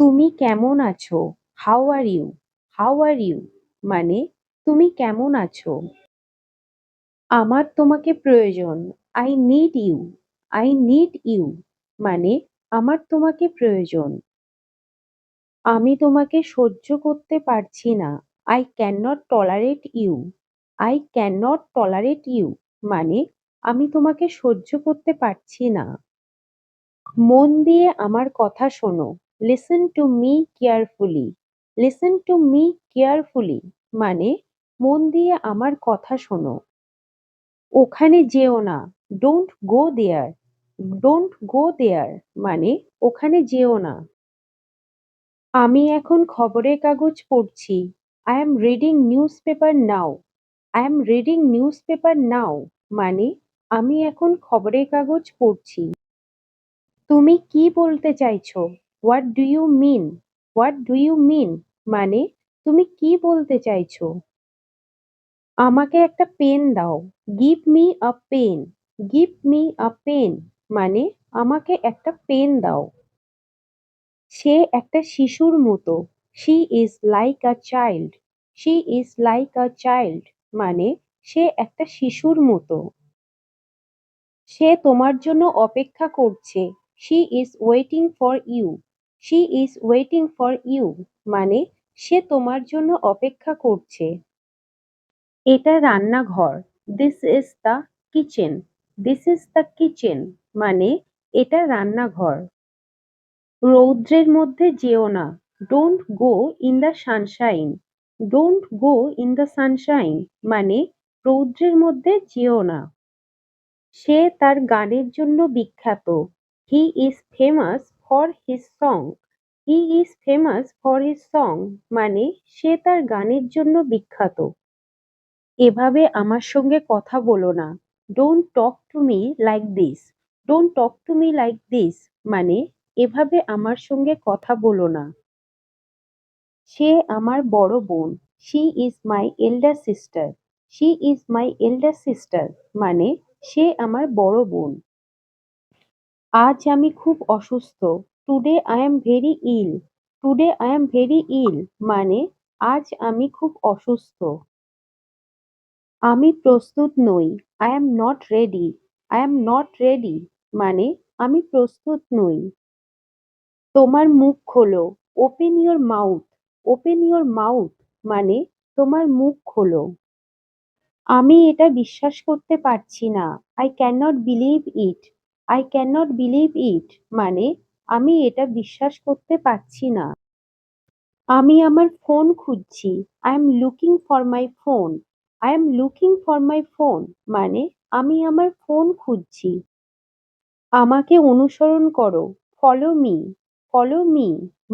তুমি কেমন আছো? How are you how are you মানে তুমি কেমন আছো? আমার তোমাকে প্রয়োজন। I need you I need you মানে আমার তোমাকে প্রয়োজন। আমি তোমাকে সহ্য করতে পারছি না। I can not tolerate you I can not tolerate you মানে আমি তোমাকে সহ্য করতে পারছি না। মন দিয়ে আমার কথা শোনো। Listen to me carefully listen to me carefully মানে মন দিয়ে আমার কথা শোনো। ওখানে যেও না। Don't go there don't go দেয়ার মানে ওখানে যেও না। আমি এখন খবরের কাগজ পড়ছি। I am reading newspaper now I am reading newspaper now মানে আমি এখন খবরের কাগজ পড়ছি। তুমি কি বলতে চাইছো? What do you mean what do you mean মানে তুমি কি বলতে চাইছো? আমাকে একটা পেন দাও। Give me a pen give me a pen মানে আমাকে একটা পেন দাও। সে একটা শিশুর মতো। She is like a child she is like a child মানে সে একটা শিশুর মতো। সে তোমার জন্য অপেক্ষা করছে। She is waiting for you she is waiting for you মানে সে তোমার জন্য অপেক্ষা করছে। এটা রান্নাঘর। This is the kitchen this is the kitchen মানে এটা রান্নাঘর। রৌদ্রের মধ্যে যেও না। Don't go in the sunshine don't go in the sunshine মানে রৌদ্রের মধ্যে যেও না। সে তার গানের জন্য বিখ্যাত। He is famous for his song he is famous for his song মানে সে তার গানের জন্য বিখ্যাত। এভাবে আমার সঙ্গে কথা বলো না। Don't talk to me like this don't talk to me like this মানে এভাবে আমার সঙ্গে কথা বলো না। সে আমার বড় বোন। She is my elder sister she is my elder sister মানে সে আমার বড় বোন। আজ আমি খুব অসুস্থ। Today I am very ill today I am very ill মানে আজ আমি খুব অসুস্থ। আমি প্রস্তুত নই। I am not ready I am not ready মানে আমি প্রস্তুত নই। তোমার মুখ খোলো। Open your mouth open your mouth মানে তোমার মুখ খোলো। আমি এটা বিশ্বাস করতে পারছি না। I can not believe it I can not believe it মানে আমি এটা বিশ্বাস করতে পারছি না। আমি আমার ফোন খুঁজছি। I am looking for my phone I am looking for my phone মানে আমি আমার ফোন খুঁজছি। আমাকে অনুসরণ করো। ফলো মি ফলো মি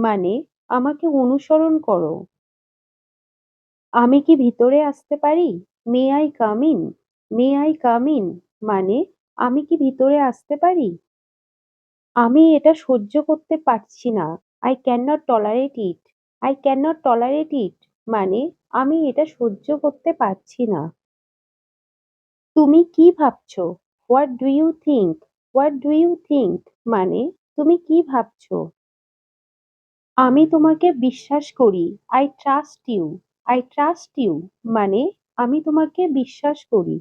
মানে আমাকে অনুসরণ করো। আমি কি ভিতরে আসতে পারি? May I come in may I come in মানে আমি কি ভিতরে আসতে পারি? আমি এটা সহ্য করতে পারছি না। I can not tolerate it I can not tolerate it মানে আমি এটা সহ্য করতে পারছি না। তুমি কি ভাবছ? What do you think what do you think মানে তুমি কি ভাবছ? আমি তোমাকে বিশ্বাস করি। I trust you I trust you মানে আমি তোমাকে বিশ্বাস করি।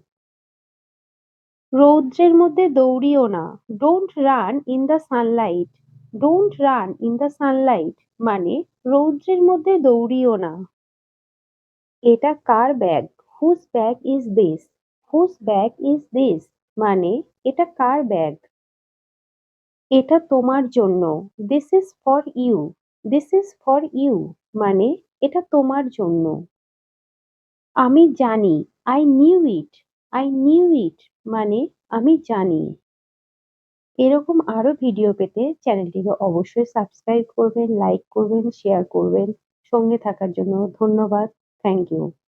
রৌদ্রের মধ্যে দৌড়িও না। Don't run in the sunlight don't run in the sunlight মানে রৌদ্রের মধ্যে দৌড়িও না। এটা কার bag? Whose bag is this whose bag is this মানে এটা কার ব্যাগ? এটা তোমার জন্য। This is for you this is for you মানে এটা তোমার জন্য। আমি জানি। I knew it I knew it মানে আমি জানি। এরকম আরও ভিডিও পেতে চ্যানেলটিকে অবশ্যই সাবস্ক্রাইব করবেন লাইক করবেন শেয়ার করবেন। সঙ্গে থাকার জন্য ধন্যবাদ। Thank you